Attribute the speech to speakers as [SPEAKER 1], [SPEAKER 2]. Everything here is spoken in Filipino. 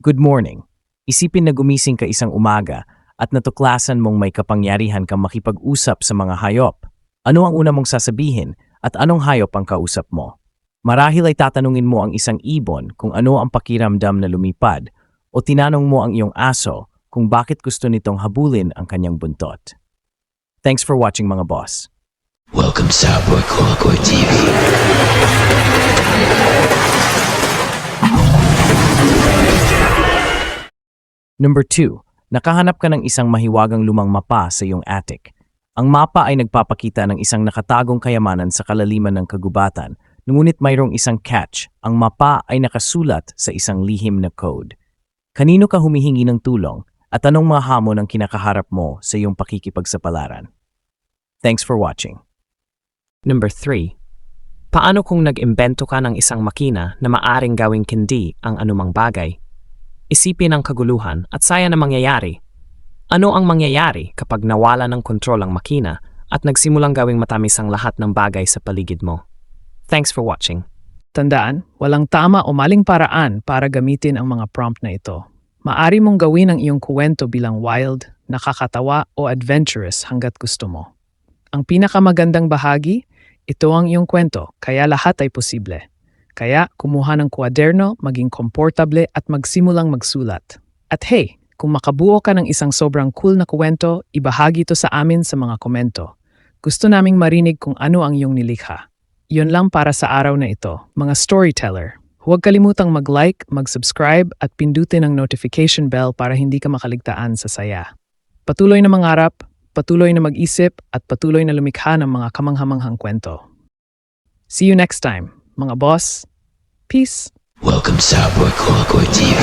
[SPEAKER 1] Good morning. Isipin na gumising ka isang umaga at natuklasan mong may kapangyarihan kang makipag-usap sa mga hayop. Ano ang una mong sasabihin at anong hayop ang kausap mo? Marahil ay tatanungin mo ang isang ibon kung ano ang pakiramdam na lumipad o tinanong mo ang iyong aso kung bakit gusto nitong habulin ang kanyang buntot. Thanks for watching mga boss.
[SPEAKER 2] Welcome sa Boy TV.
[SPEAKER 1] Number 2. Nakahanap ka ng isang mahiwagang lumang mapa sa iyong attic. Ang mapa ay nagpapakita ng isang nakatagong kayamanan sa kalaliman ng kagubatan, ngunit mayroong isang catch. Ang mapa ay nakasulat sa isang lihim na code. Kanino ka humihingi ng tulong at anong mga hamon ang kinakaharap mo sa iyong pakikipagsapalaran? Thanks for watching.
[SPEAKER 3] Number 3. Paano kung nag-imbento ka ng isang makina na maaring gawing kindi ang anumang bagay? Isipin ang kaguluhan at saya na mangyayari. Ano ang mangyayari kapag nawala ng kontrol ang makina at nagsimulang gawing matamis ang lahat ng bagay sa paligid mo? Thanks for watching.
[SPEAKER 4] Tandaan, walang tama o maling paraan para gamitin ang mga prompt na ito. Maari mong gawin ang iyong kuwento bilang wild, nakakatawa o adventurous hanggat gusto mo. Ang pinakamagandang bahagi, ito ang iyong kwento, kaya lahat ay posible. Kaya kumuha ng kwaderno, maging komportable at magsimulang magsulat. At hey, kung makabuo ka ng isang sobrang cool na kwento, ibahagi ito sa amin sa mga komento. Gusto naming marinig kung ano ang iyong nilikha. Yun lang para sa araw na ito, mga storyteller. Huwag kalimutang mag-like, mag-subscribe at pindutin ang notification bell para hindi ka makaligtaan sa saya. Patuloy na mangarap, patuloy na mag-isip at patuloy na lumikha ng mga kamanghamanghang kwento. See you next time, mga boss. Peace!
[SPEAKER 2] Welcome sa Boy Kolokoy TV.